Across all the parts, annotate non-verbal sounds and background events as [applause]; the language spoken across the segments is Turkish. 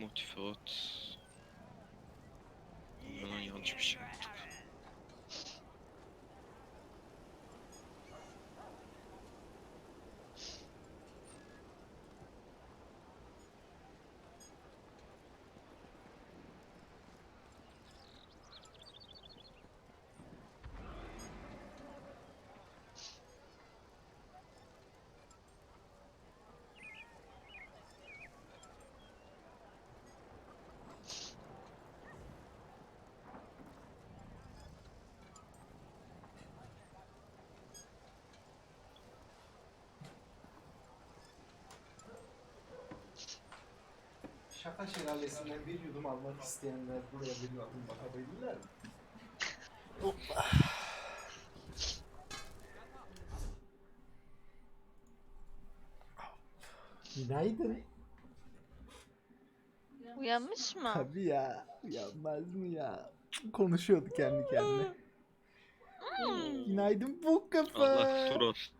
Motifat. Ben yanlış bir şey yaptık. Şaka şelalesinden bir yudum almak isteyenler buraya bir yudum bakabilirler mi? Günaydın. Uyanmış mı? Tabii ya. Uyanmaz mı ya? Konuşuyordu kendi kendine. Günaydın bu kafa. Allah tur atsın.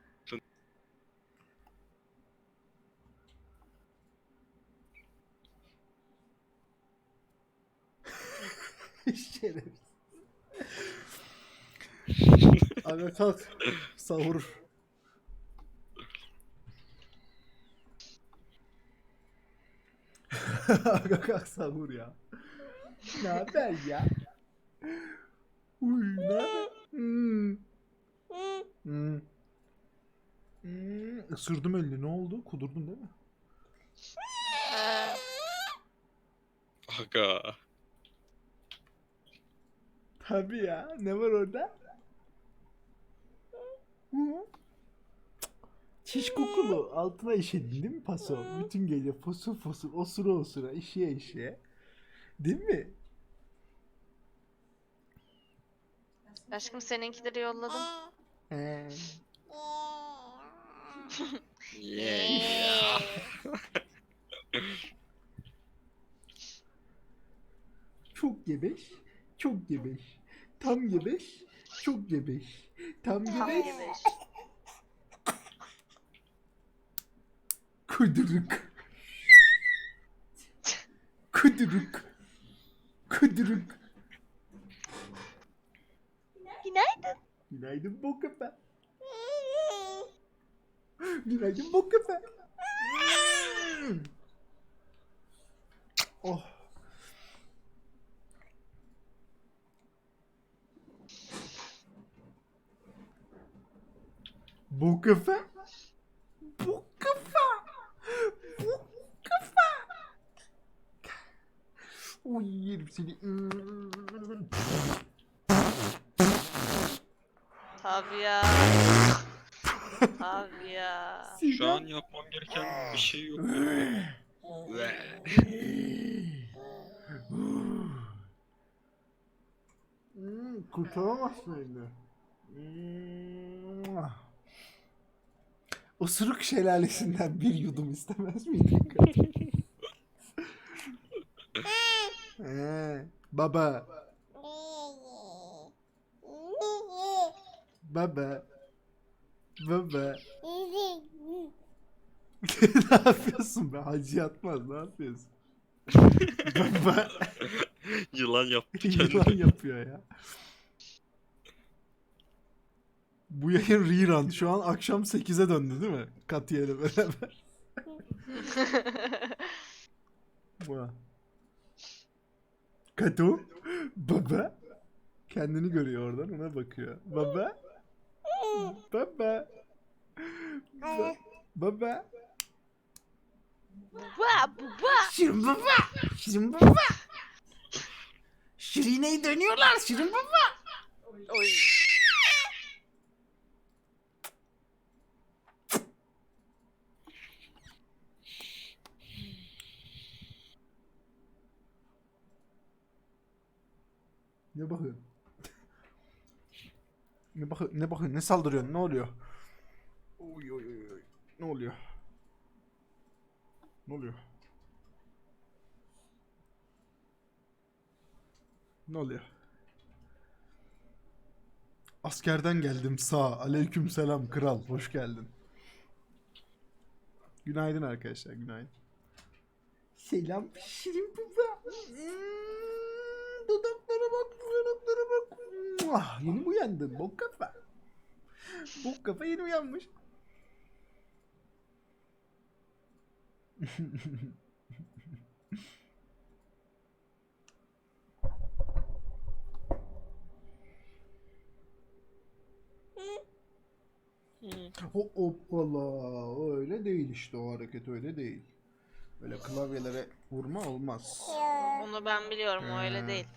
[laughs] Şerefsiz. [laughs] Aga kalk. Sahur. Aga kalk sahur ya. Ne haber ya? Uy ne haber? Hmm. Hmm. Hmm. Elini ne oldu? Kudurdun değil mi? Aga. Tabii ya. Ne var orada? Çiş kokulu. Altına işedin değil mi paso? Bütün gece fosur fosur osura osura işeye işeye. Değil mi? aşkım seninkileri yolladım. Yeah. [laughs] Çok gebeş. Çok gebeş. Tam gebeş. Çok gebeş. Tam gebeş. Kuduruk. Kuduruk. Kuduruk. Günaydın. Günaydın Bokafa. Günaydın Bokafa. [laughs] oh. Bokafa. Bokafa. Bokafa. Uy yerim seni. Tabii ya. Tabii ya. Şu an yapmam gereken bir şey yok. Ve Hmm, kurtaramazsın elini. Osuruk şelalesinden bir yudum istemez miydin? [laughs] He, baba, baba, baba. [laughs] ne yapıyorsun be? Hacı yatmaz, ne yapıyorsun? [laughs] baba. yılan yaptı Yılan kendini. yapıyor ya. Bu yayın rerun. Şu an akşam 8'e döndü değil mi? Katiye ile beraber. [laughs] Bu. Kato. Baba. Kendini görüyor oradan ona bakıyor. Baba. Baba. Ba- baba. Baba baba. Şirin baba. Şirin baba. Şirine'yi dönüyorlar Şirin baba. Oy. Ne bakıyorsun? Ne bakı ne bakıyorsun? Ne saldırıyorsun? Ne oluyor? Oy oy oy. Ne oluyor? Ne oluyor? Ne oluyor? Askerden geldim sağ. Aleyküm selam kral. Hoş geldin. Günaydın arkadaşlar. Günaydın. Selam Şirin baba. Dudaklara bak, dudaklara bak. Muah, yeni mi uyandın bok kafa? Bok kafa yeni uyanmış. O hoppala öyle değil işte o hareket öyle değil. Böyle klavyelere vurma olmaz. Bunu ben biliyorum o Hmm. öyle değil. [laughs]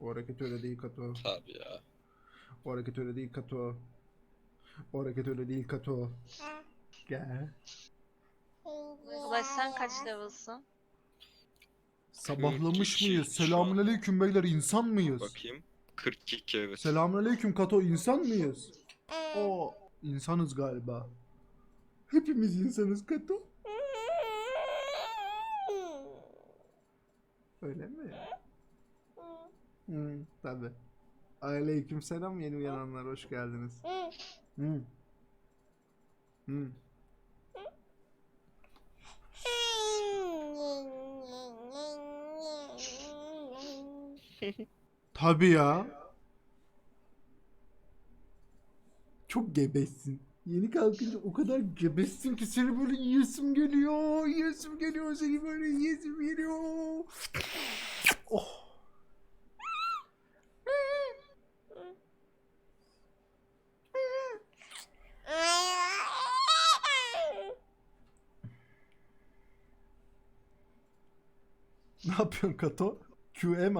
O hareket öyle değil Kato. Tabii ya. O hareket öyle değil Kato. O hareket öyle değil Kato. Gel. Ulaş sen kaç level'sın? Sabahlamış kişi mıyız? şu an. Selamünaleyküm beyler insan mıyız? Bakayım. 42 evet. Selamünaleyküm Kato insan mıyız? O insanız galiba. Hepimiz insanız Kato. Öyle mi? Hı, tabi. Aleyküm selam yeni uyananlar hoş geldiniz. Hı. Hı. [laughs] Tabi ya. Çok gebesin. Yeni kalkınca o kadar gebesin ki seni böyle yiyesim geliyor. Yiyesim geliyor seni böyle yiyesim geliyor. Oh. Ne yapıyorsun Kato? QE mi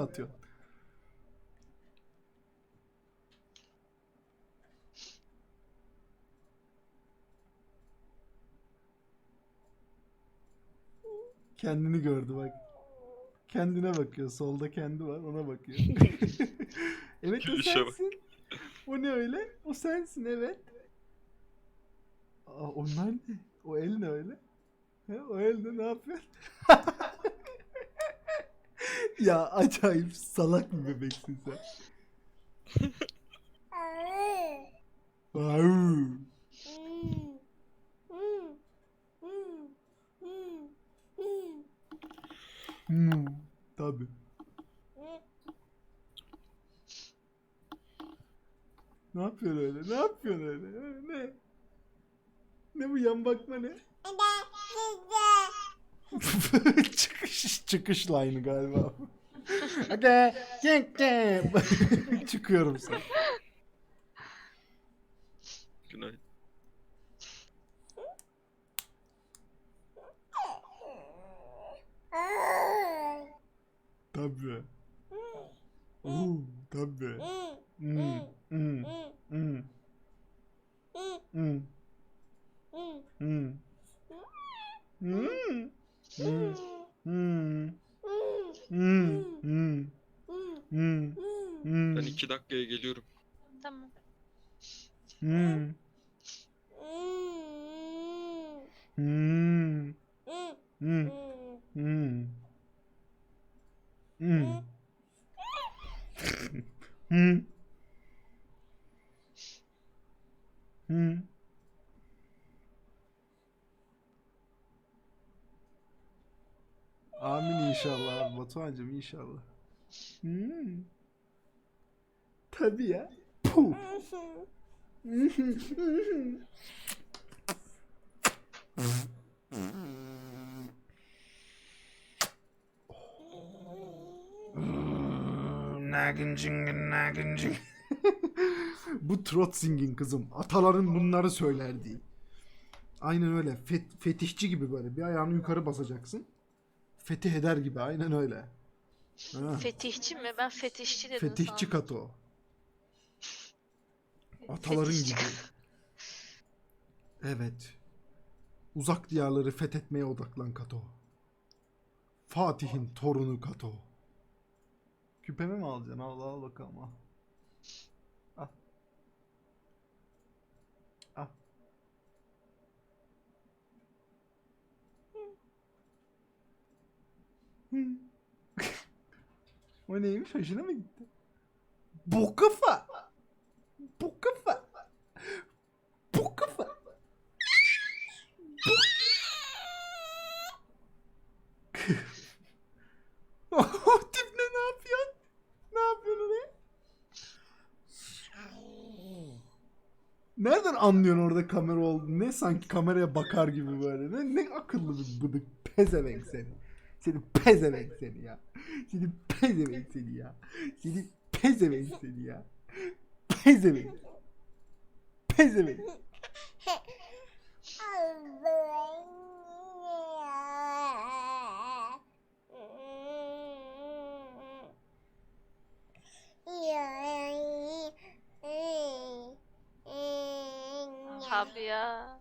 Kendini gördü bak. Kendine bakıyor. Solda kendi var ona bakıyor. [laughs] evet o Gülüşe bak. sensin. O ne öyle? O sensin evet. Aa, onlar ne? O el ne öyle? He, o elde ne yapıyor? [laughs] ya acayip salak bir bebeksin sen. Au. Hmm, tabi. Ne yapıyorsun öyle? Ne yapıyorsun öyle? Ne? Ne bu yan bakma ne? [laughs] çıkış çıkış line'ı galiba. [laughs] Hadi. [laughs] Çıkıyorum sen. Günaydın. Tabii. Tabii. Hmm. Hmm. Hmm. Amin inşallah abi Batuhan'cım inşallah. Hmm. Tabii ya. Puh. Bu trot singing kızım. Ataların bunları söylerdi. Aynen öyle. Fet- fetişçi gibi böyle. Bir ayağını yukarı basacaksın. Fetih eder gibi. Aynen öyle. Ha. Fetihçi mi? Ben fetişçi dedim Fetihçi kato. Ataların Fetişçi gibi. Evet. Uzak diyarları fethetmeye odaklan Kato. Fatih'in torunu Kato. Küpemi mi alacaksın? Al al bakalım al. Al. O neymiş? Hoşuna mı gitti? Bu kafa. Bu kafa. Bu kafa. [laughs] o tip ne ne yapıyorsun? Ne yapıyorsun oraya? Nereden anlıyorsun orada kamera olduğunu? Ne sanki kameraya bakar gibi böyle. Ne, ne akıllı bir bıdık pezevenk seni. Seni pezevenk seni ya. Seni pezevenk seni ya. Seni pezevenk seni ya. Pezevenk. Pezevenk. Abi ya.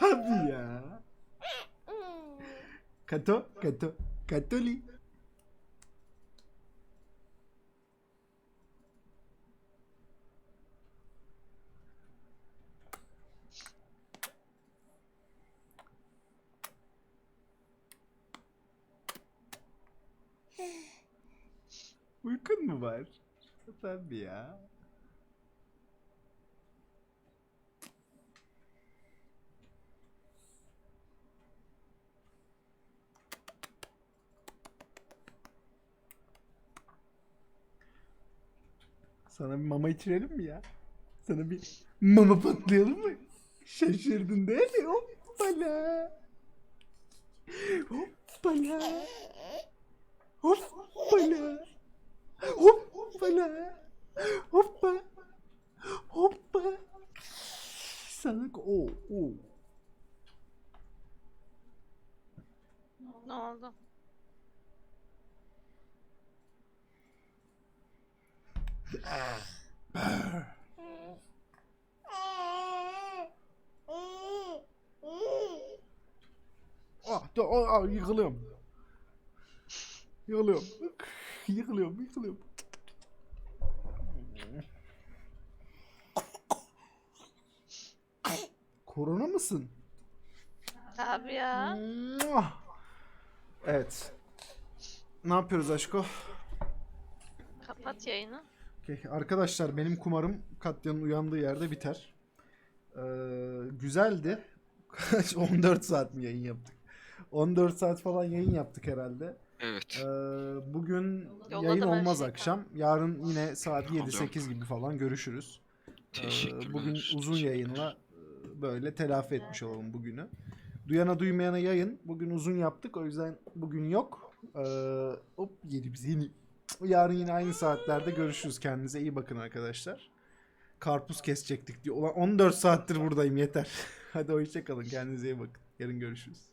Tabii ya. Kato, kato, katoli. Uykun mu var? Tabii ya. Sana bir mama içirelim mi ya? Sana bir mama patlayalım mı? Şaşırdın değil mi? Hoppala. Hoppala. Hoppala. Hoppala. Hoppa. Hoppa. Sana o o. Ne oldu? Ah, da, ah, ah, yıkılıyorum. Yıkılıyorum. Yıkılıyorum, yıkılıyorum. Korona mısın? Abi ya. Evet. Ne yapıyoruz aşko? Kapat yayını. Okey, Arkadaşlar benim kumarım Katya'nın uyandığı yerde biter. Ee, güzeldi. Kaç [laughs] 14 saat mi yayın yaptık? 14 saat falan yayın yaptık herhalde. Evet. Ee, bugün Yolladım yayın her olmaz şeyi. akşam. Yarın yine saat Alıyorum. 7-8 gibi falan görüşürüz. Ee, Teşekkürler. bugün uzun teşekkürler. yayınla e, böyle telafi etmiş olalım bugünü. Duyana duymayana yayın. Bugün uzun yaptık o yüzden bugün yok. Ee, hop yeni biz yeni. Yarın yine aynı saatlerde görüşürüz. Kendinize iyi bakın arkadaşlar. Karpuz kesecektik diyor. Ulan 14 saattir buradayım yeter. [laughs] Hadi hoşça kalın. Kendinize iyi bakın. Yarın görüşürüz.